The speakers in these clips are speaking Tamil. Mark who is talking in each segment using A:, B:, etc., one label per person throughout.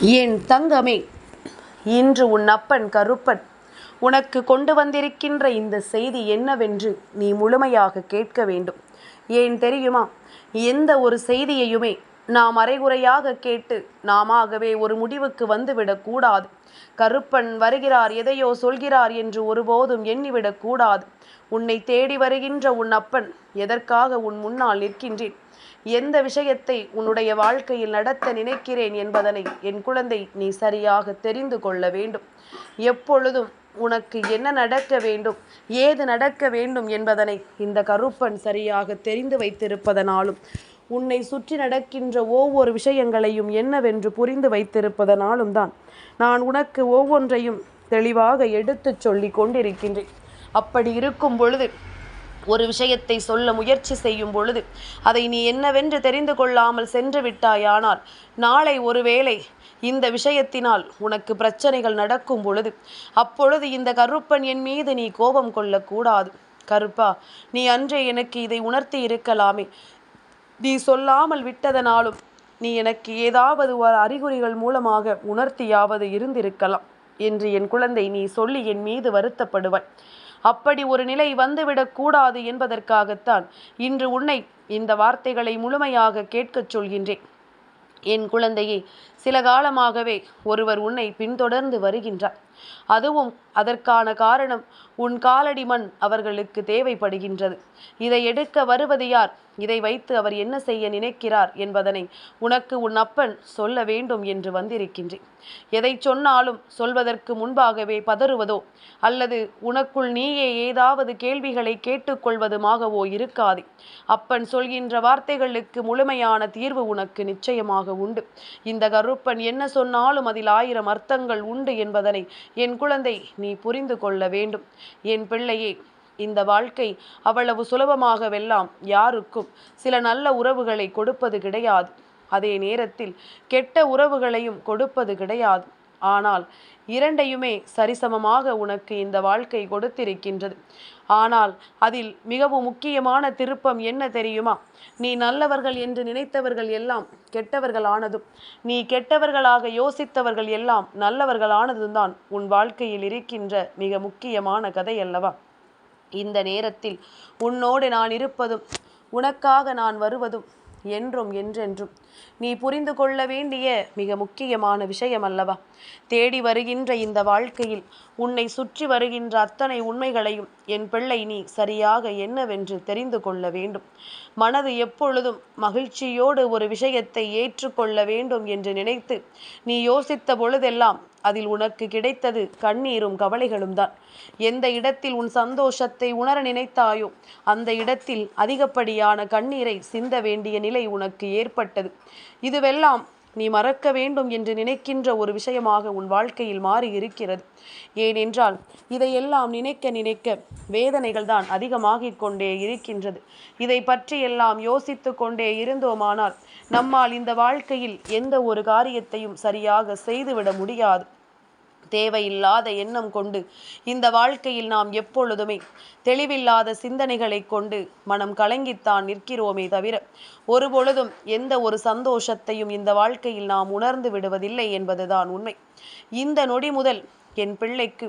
A: என் தங்கமே இன்று உன் அப்பன் கருப்பன் உனக்கு கொண்டு வந்திருக்கின்ற இந்த செய்தி என்னவென்று நீ முழுமையாக கேட்க வேண்டும். ஏன் தெரியுமா? எந்த ஒரு செய்தியையுமே நாம் அரைகுறையாக கேட்டு நாமாகவே ஒரு முடிவுக்கு வந்துவிடக்கூடாது கருப்பன் வருகிறார் எதையோ சொல்கிறார் என்று ஒருபோதும் எண்ணிவிடக்கூடாது உன்னை தேடி வருகின்ற உன் அப்பன் எதற்காக உன் முன்னால் நிற்கின்றேன்? எந்த விஷயத்தை உன்னுடைய வாழ்க்கையில் நடத்த நினைக்கிறேன் என்பதனை என் குழந்தை நீ சரியாக தெரிந்து கொள்ள வேண்டும். எப்பொழுதும் உனக்கு என்ன நடக்க வேண்டும் ஏது நடக்க வேண்டும் என்பதனை இந்த கருப்பன் சரியாக தெரிந்து வைத்திருப்பதனாலும் உன்னை சுற்றி நடக்கின்ற ஒவ்வொரு விஷயங்களையும் என்னவென்று புரிந்து வைத்திருப்பதனாலும் தான் நான் உனக்கு ஒவ்வொன்றையும் தெளிவாக எடுத்துச் சொல்லி கொண்டிருக்கின்றேன். அப்படி இருக்கும் பொழுது ஒரு விஷயத்தை சொல்ல முயற்சி செய்யும் பொழுது அதை நீ என்னவென்று தெரிந்து கொள்ளாமல் சென்று விட்டாயானால் நாளை ஒருவேளை இந்த விஷயத்தினால் உனக்கு பிரச்சனைகள் நடக்கும் பொழுது அப்பொழுது இந்த கருப்பன் என் மீது நீ கோபம் கொள்ளக்கூடாது. கருப்பா நீ அன்றே எனக்கு இதை உணர்த்தி இருக்கலாமே. நீ சொல்லாமல் விட்டதனாலும் நீ எனக்கு ஏதாவது ஒரு அறிகுறிகள் மூலமாக உணர்த்தியாவது இருந்திருக்கலாம் என்று என் குழந்தை நீ சொல்லி என் மீது வருத்தப்படுவாய். அப்படி ஒரு நிலை வந்துவிடக் கூடாது என்பதற்காகத்தான் இன்று உன்னை இந்த வார்த்தைகளை முழுமையாக கேட்கச் சொல்கின்றேன். என் குழந்தையே சில காலமாகவே ஒருவர் உன்னை பின்தொடர்ந்து வருகின்றார். அதுவும் அதற்கான காரணம் உன் காலடி மண் அவர்களுக்கு தேவைப்படுகின்றது. இதை எடுக்க வருவது யார்? இதை வைத்து அவர் என்ன செய்ய நினைக்கிறார் என்பதனை உனக்கு உன் அப்பன் சொல்ல வேண்டும் என்று வந்திருக்கின்றேன். எதை சொன்னாலும் சொல்வதற்கு முன்பாகவே பதறுவதோ அல்லது உனக்குள் நீயே ஏதாவது கேள்விகளை கேட்டுக்கொள்வதுமாகவோ இருக்காது. அப்பன் சொல்கின்ற வார்த்தைகளுக்கு முழுமையான தீர்வு உனக்கு நிச்சயமாக உண்டு. இந்த கருப்பன் என்ன சொன்னாலும் அதில் ஆயிரம் அர்த்தங்கள் உண்டு என்பதனை என் குழந்தை நீ புரிந்து கொள்ள வேண்டும். என் பிள்ளையே இந்த வாழ்க்கை அவ்வளவு சுலபமாகவெல்லாம் யாருக்கும் சில நல்ல உறவுகளை கொடுப்பது கிடையாது. அதே நேரத்தில் கெட்ட உறவுகளையும் கொடுப்பது கிடையாது. ஆனால் இரண்டையுமே சரிசமமாக உனக்கு இந்த வாழ்க்கை கொடுத்திருக்கின்றது. ஆனால் அதில் மிகவும் முக்கியமான திருப்பம் என்ன தெரியுமா? நீ நல்லவர்கள் என்று நினைத்தவர்கள் எல்லாம் கெட்டவர்கள் ஆனதும் நீ கெட்டவர்களாக யோசித்தவர்கள் எல்லாம் நல்லவர்கள் ஆனதும் தான் உன் வாழ்க்கையில் இருக்கின்ற மிக முக்கியமான கதை அல்லவா? இந்த நேரத்தில் உன்னோடு நான் இருப்பதும் உனக்காக நான் வருவதும் என்றும் என்றென்றும். நீ புரிந்து கொள்ள வேண்டிய மிக முக்கியமான விஷயம் அல்லவா தேடி வருகின்ற இந்த வாழ்க்கையில் உன்னை சுற்றி வருகின்ற அத்தனை உண்மைகளையும் என் பிள்ளை நீ சரியாக என்னவென்று தெரிந்து கொள்ள வேண்டும். மனது எப்பொழுதும் மகிழ்ச்சியோடு ஒரு விஷயத்தை ஏற்றுக்கொள்ள வேண்டும் என்று நினைத்து நீ யோசித்த பொழுதெல்லாம் அதில் உனக்கு கிடைத்தது கண்ணீரும் கவலைகளும் தான். எந்த இடத்தில் உன் சந்தோஷத்தை உணர நினைத்தாயோ அந்த இடத்தில் அதிகப்படியான கண்ணீரை சிந்த வேண்டிய நிலை உனக்கு ஏற்பட்டது. இதுவெல்லாம் நீ மறக்க வேண்டும் என்று நினைக்கின்ற ஒரு விஷயமாக உன் வாழ்க்கையில் மாறி இருக்கிறது ஏனென்றால் இதையெல்லாம் நினைக்க நினைக்க வேதனைகள் தான் அதிகமாகிக் கொண்டே இருக்கின்றது. இதை பற்றியெல்லாம் யோசித்து கொண்டே இருந்தோமானால் நம்மால் இந்த வாழ்க்கையில் எந்த ஒரு காரியத்தையும் சரியாக செய்துவிட முடியாது. தேவையில்லாத எண்ணம் கொண்டு இந்த வாழ்க்கையில் நாம் எப்பொழுதுமே தெளிவில்லாத சிந்தனைகளை கொண்டு மனம் கலங்கித்தான் நிற்கிறோமே தவிர ஒருபொழுதும் எந்த ஒரு சந்தோஷத்தையும் இந்த வாழ்க்கையில் நாம் உணர்ந்து விடுவதில்லை என்பதுதான் உண்மை. இந்த நொடி முதல் என் பிள்ளைக்கு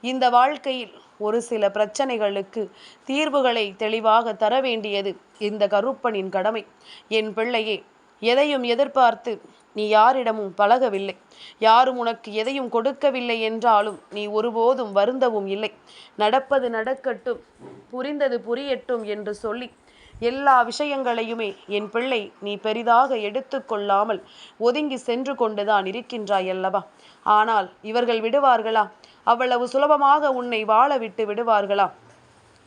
A: இந்த வாழ்க்கையில் ஒரு சில பிரச்சனைகளுக்கு தீர்வுகளை தெளிவாக தர வேண்டியது இந்த கருப்பனின் கடமை. என் பிள்ளையே எதையும் எதிர்பார்த்து நீ யாரிடமும் பழகவில்லை. யாரும் உனக்கு எதையும் கொடுக்கவில்லை என்றாலும் நீ ஒருபோதும் வருந்தவும் இல்லை. நடப்பது நடக்கட்டும் புரிந்தது புரியட்டும் என்று சொல்லி எல்லா விஷயங்களையுமே என் பிள்ளை நீ பெரிதாக எடுத்துக்கொள்ளாமல் ஒதுங்கி சென்று கொண்டுதான் இருக்கின்றாய் அல்லவா? ஆனால் இவர்கள் விடுவார்களா? அவ்வளவு சுலபமாக உன்னை வாழ விட்டு விடுவார்களா?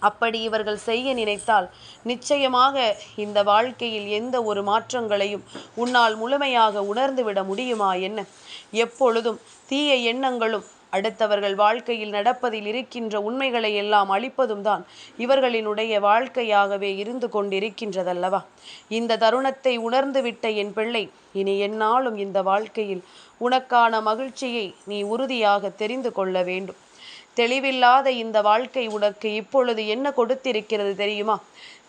A: அப்படி இவர்கள் செய்ய நினைத்தால் நிச்சயமாக இந்த வாழ்க்கையில் எந்த ஒரு மாற்றங்களையும் உன்னால் முழுமையாக உணர்ந்துவிட முடியுமா என்ன? எப்பொழுதும் தீய எண்ணங்களும் அடுத்தவர்கள் வாழ்க்கையில் நடப்பதில் இருக்கின்ற உண்மைகளை எல்லாம் அழிப்பதும் தான் இவர்களினுடைய வாழ்க்கையாகவே இருந்து கொண்டிருக்கின்றதல்லவா? இந்த தருணத்தை உணர்ந்துவிட்ட என் பிள்ளை இனி என்னாலும் இந்த வாழ்க்கையில் உனக்கான மகிழ்ச்சியை நீ உறுதியாக தெரிந்து கொள்ள வேண்டும். தெளிவில்லாத இந்த வாழ்க்கை உனக்கு இப்பொழுது என்ன கொடுத்திருக்கிறது தெரியுமா?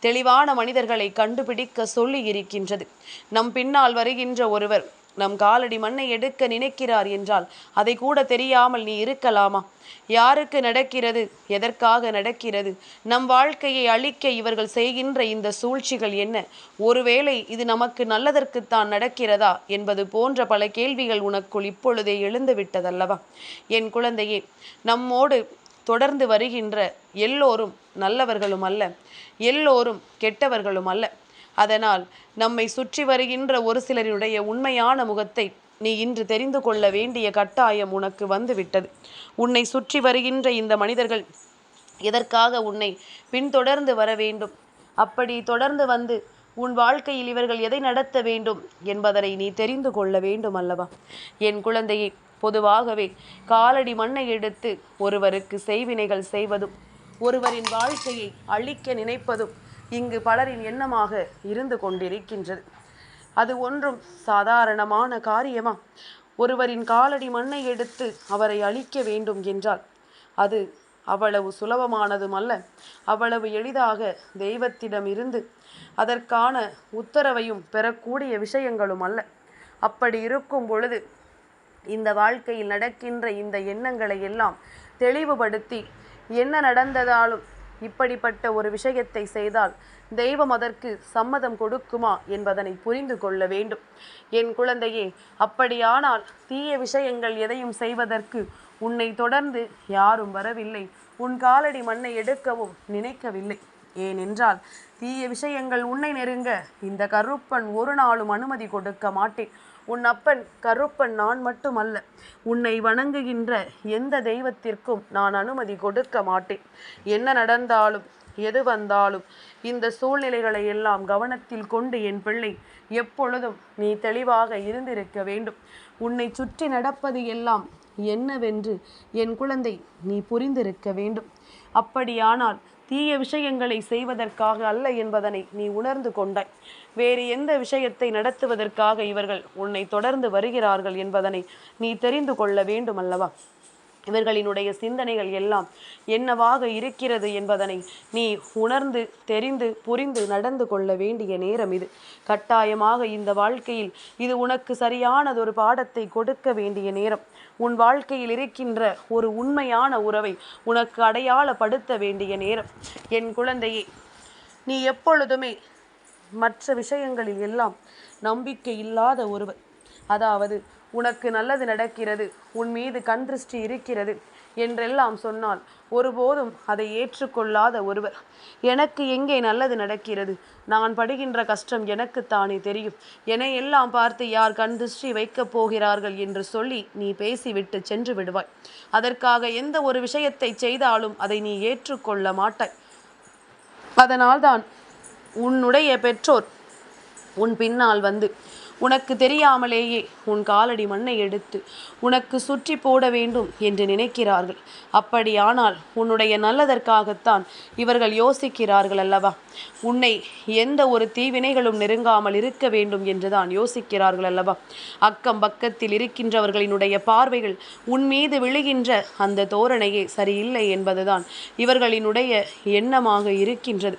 A: தெளிவான மனிதர்களை கண்டுபிடிக்க சொல்லி இருக்கின்றது நம் பின்னால் வருகின்ற ஒருவர் நம் காலடி மண்ணை எடுக்க நினைக்கிறார் என்றால் அதை கூட தெரியாமல் நீ இருக்கலாமா? யாருக்கு நடக்கிறது? எதற்காக நடக்கிறது? நம் வாழ்க்கையை அழிக்க இவர்கள் செய்கின்ற இந்த சூழ்ச்சிகள் என்ன? ஒருவேளை இது நமக்கு நல்லதற்குத்தான் நடக்கிறதா? என்பது போன்ற பல கேள்விகள் உனக்குள் இப்பொழுதே எழுந்துவிட்டதல்லவா? என் குழந்தையே நம்மோடு தொடர்ந்து வருகின்ற எல்லோரும் நல்லவர்களும் அல்ல. எல்லோரும் கெட்டவர்களும் அல்ல. அதனால் நம்மை சுற்றி வருகின்ற ஒரு சிலரினுடைய உண்மையான முகத்தை நீ இன்று தெரிந்து கொள்ள வேண்டிய கட்டாயம் உனக்கு வந்துவிட்டது. உன்னை சுற்றி வருகின்ற இந்த மனிதர்கள் எதற்காக உன்னை பின்தொடர்ந்து வர வேண்டும்? அப்படி தொடர்ந்து வந்து உன் வாழ்க்கையில் இவர்கள் எதை நடத்த வேண்டும் என்பதனை நீ தெரிந்து கொள்ள வேண்டும் அல்லவா? என் குழந்தையை பொதுவாகவே காலடி மண்ணை எடுத்து ஒருவருக்கு செய்வினைகள் செய்வதும் ஒருவரின் வாழ்க்கையை அழிக்க நினைப்பதும் இங்கு பலரின் எண்ணமாக இருந்து கொண்டிருக்கின்றது. அது ஒன்றும் சாதாரணமான காரியமா? ஒருவரின் காலடி மண்ணை எடுத்து அவரை அழிக்க வேண்டும் என்றால் அது அவ்வளவு சுலபமானதும் அல்ல. அவ்வளவு எளிதாக தெய்வத்திடம் இருந்து அதற்கான உத்தரவையும் பெறக்கூடிய விஷயங்களும் அல்ல. அப்படி இருக்கும் பொழுது இந்த வாழ்க்கையில் நடக்கின்ற இந்த எண்ணங்களை எல்லாம் தெளிவுபடுத்தி என்ன நடந்ததாலும் இப்படிப்பட்ட ஒரு விஷயத்தை செய்தால் தெய்வம் அதற்கு சம்மதம் கொடுக்குமா என்பதனை புரிந்து கொள்ள வேண்டும். என் குழந்தையே அப்படியானால் தீய விஷயங்கள் எதையும் செய்வதற்கு உன்னை தொடர்ந்து யாரும் வரவில்லை. உன் காலடி மண்ணை எடுக்கவும் நினைக்கவில்லை. ஏனென்றால் தீய விஷயங்கள் உன்னை நெருங்க இந்த கருப்பன் ஒரு நாளும் அனுமதி கொடுக்க மாட்டேன். உன் அப்பன் கருப்பன் நான் மட்டுமல்ல உன்னை வணங்குகின்ற எந்த தெய்வத்திற்கும் நான் அனுமதி கொடுக்க மாட்டேன். என்ன நடந்தாலும் எது வந்தாலும் இந்த சூழ்நிலைகளை எல்லாம் கவனத்தில் கொண்டு என் பிள்ளை எப்பொழுதும் நீ தெளிவாக இருந்திருக்க வேண்டும். உன்னை சுற்றி நடப்பது எல்லாம் என்னவென்று என் குழந்தை நீ புரிந்திருக்க வேண்டும். அப்படியானால் தீய விஷயங்களை செய்வதற்காக அல்ல என்பதனை நீ உணர்ந்து கொண்டாய். வேறு எந்த விஷயத்தை நடத்துவதற்காக இவர்கள் உன்னை தொடர்ந்து வருகிறார்கள் என்பதனை நீ தெரிந்து கொள்ள வேண்டும் அல்லவா இவர்களினுடைய சிந்தனைகள் எல்லாம் என்னவாக இருக்கிறது என்பதனை நீ உணர்ந்து தெரிந்து புரிந்து நடந்து கொள்ள வேண்டிய நேரம் இது. கட்டாயமாக இந்த வாழ்க்கையில் இது உனக்கு சரியானதொரு பாடத்தை கொடுக்க வேண்டிய நேரம். உன் வாழ்க்கையில் இருக்கின்ற ஒரு உண்மையான உறவை உனக்கு அடையாளப்படுத்த வேண்டிய நேரம். என் குழந்தையே நீ எப்பொழுதுமே மற்ற விஷயங்களில் எல்லாம் நம்பிக்கை இல்லாத ஒருவர் அதாவது உனக்கு நல்லது நடக்கிறது உன் மீது கண் திருஷ்டி இருக்கிறது என்றெல்லாம் சொன்னால் ஒருபோதும் அதை ஏற்றுக்கொள்ளாத ஒருவர். எனக்கு எங்கே நல்லது நடக்கிறது? நான் படுகின்ற கஷ்டம் எனக்குத்தானே தெரியும். என எல்லாம் பார்த்து யார் கண் திருஷ்டி வைக்கப் போகிறார்கள் என்று சொல்லி நீ பேசிவிட்டு சென்று விடுவாய். அதற்காக எந்த ஒரு விஷயத்தை செய்தாலும் அதை நீ ஏற்றுக்கொள்ள மாட்டாய். அதனால்தான் உன்னுடைய பெற்றோர் உன் பின்னால் வந்து உனக்கு தெரியாமலேயே உன் காலடி மண்ணை எடுத்து உனக்கு சுற்றி போட வேண்டும் என்று நினைக்கிறார்கள். அப்படியானால் உன்னுடைய நல்லதற்காகத்தான் இவர்கள் யோசிக்கிறார்கள் அல்லவா? உன்னை எந்த ஒரு தீவினைகளும் நெருங்காமல் இருக்க வேண்டும் என்றுதான் யோசிக்கிறார்கள் அல்லவா? அக்கம் பக்கத்தில் இருக்கின்றவர்களினுடைய பார்வைகள் உன் மீது விழுகின்ற அந்த தோரணையே சரியில்லை என்பதுதான் இவர்களினுடைய எண்ணமாக இருக்கின்றது.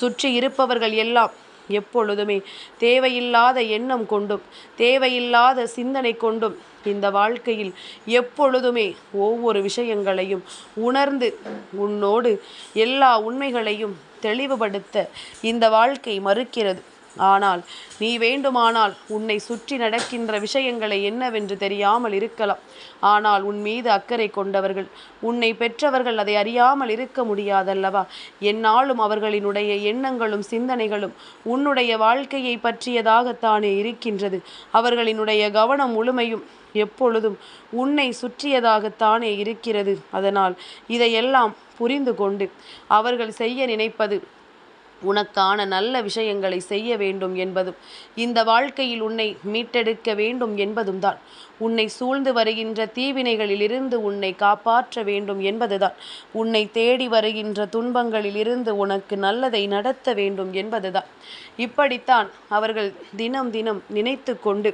A: சுற்றி இருப்பவர்கள் எல்லாம் எப்பொழுதுமே. தேவையில்லாத எண்ணம் கொண்டும் தேவையில்லாத சிந்தனை கொண்டும் இந்த வாழ்க்கையில் எப்பொழுதுமே ஒவ்வொரு விஷயங்களையும் உணர்ந்து உன்னோடு எல்லா உண்மைகளையும் தெளிவுபடுத்த இந்த வாழ்க்கை மறுக்கிறது. ஆனால் நீ வேண்டுமானால் உன்னை சுற்றி நடக்கின்ற விஷயங்களை என்னவென்று தெரியாமல் இருக்கலாம். ஆனால் உன் மீது அக்கறை கொண்டவர்கள் உன்னை பெற்றவர்கள் அதை அறியாமல் இருக்க முடியாதல்லவா? என்னாலும் அவர்களினுடைய எண்ணங்களும் சிந்தனைகளும் உன்னுடைய வாழ்க்கையை பற்றியதாகத்தானே இருக்கின்றது. அவர்களினுடைய கவனம் முழுமையும் எப்பொழுதும் உன்னை சுற்றியதாகத்தானே இருக்கிறது. அதனால் இதையெல்லாம் புரிந்து கொண்டு அவர்கள் செய்ய நினைப்பது உனக்கான நல்ல விஷயங்களை செய்ய வேண்டும் என்பதும் இந்த வாழ்க்கையில் உன்னை மீட்டெடுக்க வேண்டும் என்பதும் தான். உன்னை சூழ்ந்து வருகின்ற தீவினைகளிலிருந்து உன்னை காப்பாற்ற வேண்டும் என்பதுதான். உன்னை தேடி வருகின்ற துன்பங்களிலிருந்து உனக்கு நல்லதை நடத்த வேண்டும் என்பதுதான். இப்படித்தான் அவர்கள் தினம் தினம் நினைத்து கொண்டு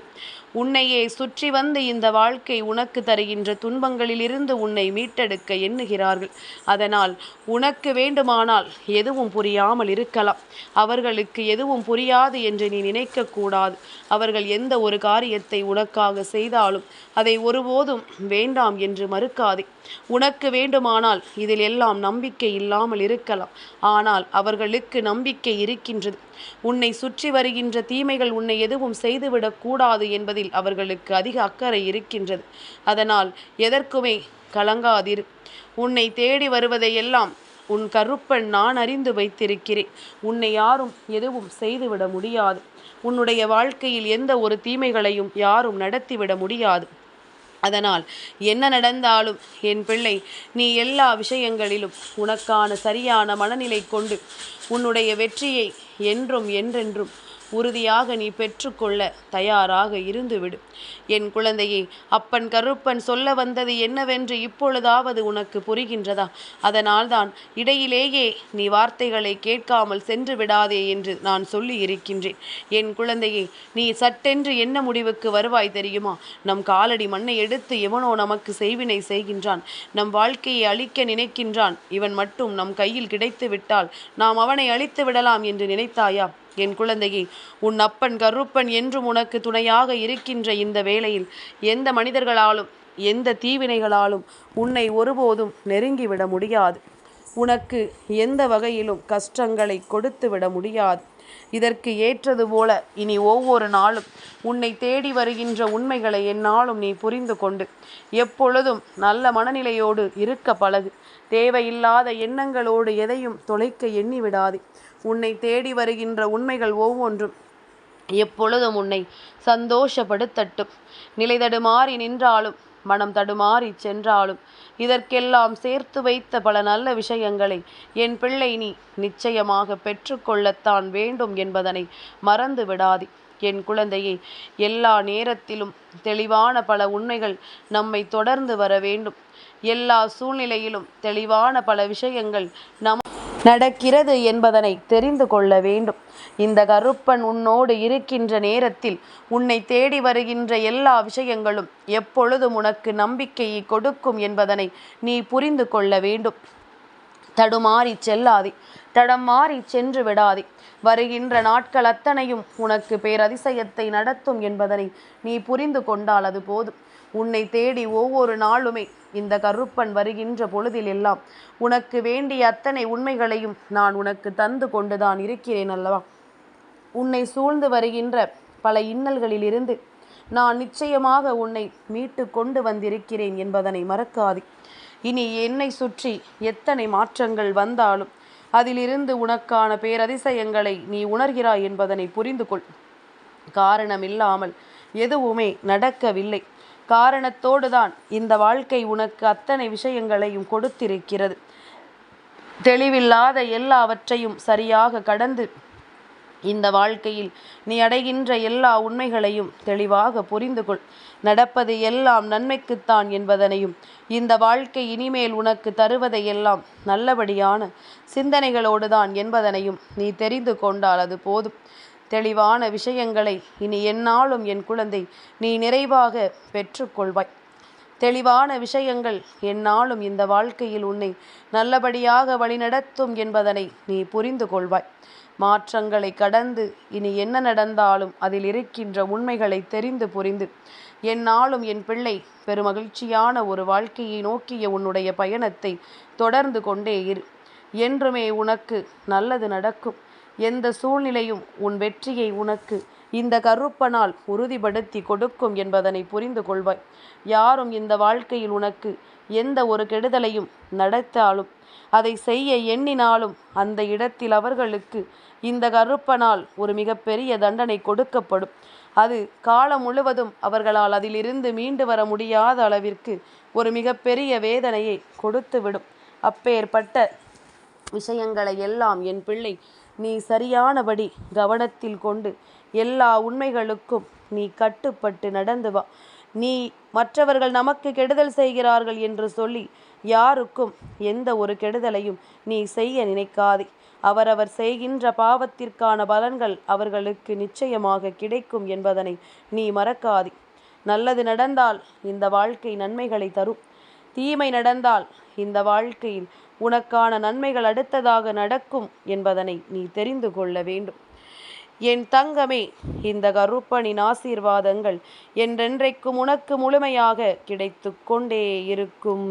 A: உன்னையே சுற்றி வந்து இந்த வாழ்க்கை உனக்கு தருகின்ற துன்பங்களிலிருந்து உன்னை மீட்டெடுக்க எண்ணுகிறார்கள். அதனால் உனக்கு வேண்டுமானால் எதுவும் புரியாமல் இருக்கலாம். அவர்களுக்கு எதுவும் புரியாது என்று நீ நினைக்கக்கூடாது அவர்கள் எந்த ஒரு காரியத்தை உனக்காக செய்தாலும் அதை ஒருபோதும் வேண்டாம் என்று மறுக்காதே. உனக்கு வேண்டுமானால் இதில் எல்லாம் நம்பிக்கை இல்லாமல் இருக்கலாம். ஆனால் அவர்களுக்கு நம்பிக்கை இருக்கின்றது. உன்னை சுற்றி வருகின்ற தீமைகள் உன்னை எதுவும் செய்துவிடக் கூடாது என்பதில் அவர்களுக்கு அதிக அக்கறை இருக்கின்றது. அதனால் எதற்குமே கலங்காதிரு. உன்னை தேடி வருவதையெல்லாம் உன் கருப்பன் நான் அறிந்து வைத்திருக்கிறேன். உன்னை யாரும் எதுவும் செய்துவிட முடியாது. உன்னுடைய வாழ்க்கையில் எந்த ஒரு தீமைகளையும் யாரும் நடத்திவிட முடியாது. அதனால் என்ன நடந்தாலும் என் பிள்ளை நீ எல்லா விஷயங்களிலும் உனக்கான சரியான மனநிலை கொண்டு உன்னுடைய வெற்றியை என்றும் என்றென்றும். உறுதியாக நீ பெற்றுக்கொள்ள தயாராக இருந்துவிடு. என் குழந்தையே அப்பன் கருப்பன் சொல்ல வந்தது என்னவென்று இப்பொழுதாவது உனக்கு புரிகின்றதா? அதனால்தான் இடையிலேயே நீ வார்த்தைகளை கேட்காமல் சென்று விடாதே என்று நான் சொல்லி இருக்கின்றேன். என் குழந்தையே நீ சட்டென்று என்ன முடிவுக்கு வருவாய் தெரியுமா? நம் காலடி மண்ணை எடுத்து எவனோ நமக்கு செய்வினை செய்கின்றான். நம் வாழ்க்கையை அழிக்க நினைக்கின்றான். இவன் மட்டும் நம் கையில் கிடைத்து விட்டால் நாம் அவனை அழித்து விடலாம் என்று நினைத்தாயா? என் குழந்தையே உன் அப்பன் கருப்பன் என்றும் உனக்கு துணையாக இருக்கின்ற இந்த வேளையில் எந்த மனிதர்களாலும் எந்த தீவினைகளாலும் உன்னை ஒருபோதும் நெருங்கிவிட முடியாது. உனக்கு எந்த வகையிலும் கஷ்டங்களை கொடுத்து விட முடியாது. இதற்கு ஏற்றது போல இனி ஒவ்வொரு நாளும் உன்னை தேடி வருகின்ற உண்மைகளை என்னாலும் நீ புரிந்து கொண்டு எப்பொழுதும் நல்ல மனநிலையோடு இருக்க பழகு. தேவையில்லாத எண்ணங்களோடு எதையும் தொலைக்க எண்ணி விடாதே உன்னை தேடி வருகின்ற உண்மைகள் ஒவ்வொன்றும் எப்பொழுதும் உன்னை சந்தோஷப்படுத்தட்டும். நிலை தடுமாறி நின்றாலும் மனம் தடுமாறி சென்றாலும் இதற்கெல்லாம் சேர்த்து வைத்த பல நல்ல விஷயங்களை என் பிள்ளை நீ நிச்சயமாக பெற்றுக்கொள்ளத்தான் வேண்டும் என்பதனை மறந்து விடாதே. என் குழந்தையே எல்லா நேரத்திலும் தெளிவான பல உண்மைகள் நம்மை தொடர்ந்து வர வேண்டும். எல்லா சூழ்நிலையிலும் தெளிவான பல விஷயங்கள் நம் நடக்கிறது என்பதனை தெரிந்து கொள்ள வேண்டும். இந்த கருப்பன் உன்னோடு இருக்கின்ற நேரத்தில் உன்னை தேடி வருகின்ற எல்லா விஷயங்களும் எப்பொழுதும் உனக்கு நம்பிக்கையை கொடுக்கும் என்பதனை நீ புரிந்து கொள்ள வேண்டும். தடுமாறி செல்லாதே. தடம் மாறி சென்று விடாதே. வருகின்ற நாட்கள் அத்தனையும் உனக்கு பேரதிசயத்தை நடத்தும் என்பதனை நீ புரிந்து கொண்டால் அது போதும். உன்னை தேடி ஒவ்வொரு நாளுமே இந்த கருப்பன் வருகின்ற பொழுதில் எல்லாம் உனக்கு வேண்டிய அத்தனை உண்மைகளையும் நான் உனக்கு தந்து கொண்டுதான் இருக்கிறேன் அல்லவா? உன்னை சூழ்ந்து வருகின்ற பல இன்னல்களிலிருந்து நான் நிச்சயமாக உன்னை மீட்டு கொண்டு வந்திருக்கிறேன் என்பதனை மறக்காது. இனி என்னை சுற்றி எத்தனை மாற்றங்கள் வந்தாலும் அதிலிருந்து உனக்கான பேரதிசயங்களை நீ உணர்கிறாய் என்பதனை புரிந்து கொள் காரணமில்லாமல் எதுவுமே நடக்கவில்லை. காரணத்தோடு தான் இந்த வாழ்க்கை உனக்கு அத்தனை விஷயங்களையும் கொடுத்திருக்கிறது. தெளிவில்லாத எல்லாவற்றையும் சரியாக கடந்து இந்த வாழ்க்கையில் நீ அடைகின்ற எல்லா உண்மைகளையும் தெளிவாக புரிந்து கொள் நடப்பது எல்லாம் நன்மைக்குத்தான் என்பதனையும் இந்த வாழ்க்கை இனிமேல் உனக்கு தருவதையெல்லாம் நல்லபடியான சிந்தனைகளோடு தான் என்பதனையும் நீ தெரிந்து கொண்டால் அது போதும். தெளிவான விஷயங்களை இனி என்னாலும் என் குழந்தை நீ நிறைவாக பெற்றுக்கொள்வாய். தெளிவான விஷயங்கள் என்னாலும் இந்த வாழ்க்கையில் உன்னை நல்லபடியாக வழிநடத்தும் என்பதனை நீ புரிந்து கொள்வாய். மாற்றங்களை கடந்து இனி என்ன நடந்தாலும் அதில் இருக்கின்ற உண்மைகளை தெரிந்து புரிந்து என்னாலும் என் பிள்ளை பெருமகிழ்ச்சியான ஒரு வாழ்க்கையை நோக்கிய உன்னுடைய பயணத்தை தொடர்ந்து கொண்டே இரு. என்றுமே உனக்கு நல்லது நடக்கும். எந்த சூழ்நிலையும் உன் வெற்றியை உனக்கு இந்த கருப்பனால் உறுதிப்படுத்தி கொடுக்கும் என்பதனை புரிந்து கொள்வாய். யாரும் இந்த வாழ்க்கையில் உனக்கு எந்த ஒரு கெடுதலையும் நடத்தாலும் அதை செய்ய எண்ணினாலும் அந்த இடத்தில் அவர்களுக்கு இந்த கருப்பனால் ஒரு மிகப்பெரிய தண்டனை கொடுக்கப்படும். அது காலம் முழுவதும் அவர்களால் அதிலிருந்து மீண்டு வர முடியாத அளவிற்கு ஒரு மிகப்பெரிய வேதனையை கொடுத்துவிடும். அப்பேற்பட்ட விஷயங்களை எல்லாம் என் பிள்ளை நீ சரியானபடி கவனத்தில் கொண்டு எல்லா உண்மைகளுக்கும் நீ கட்டுப்பட்டு நடந்து வா. நீ மற்றவர்கள் நமக்கு கெடுதல் செய்கிறார்கள் என்று சொல்லி யாருக்கும் எந்த ஒரு கெடுதலையும் நீ செய்ய நினைக்காதே. அவரவர் செய்கின்ற பாவத்திற்கான பலன்கள் அவர்களுக்கு நிச்சயமாக கிடைக்கும் என்பதனை நீ மறக்காதே. நல்லது நடந்தால் இந்த வாழ்க்கை நன்மைகளை தரும். தீமை நடந்தால் இந்த வாழ்க்கையில் உனக்கான நன்மைகள் அடுத்ததாக நடக்கும் என்பதனை நீ தெரிந்து கொள்ள வேண்டும். என் தங்கமே இந்த கருப்பனின் ஆசீர்வாதங்கள் என்றென்றைக்கும் உனக்கு முழுமையாக கிடைத்து கொண்டே இருக்கும்.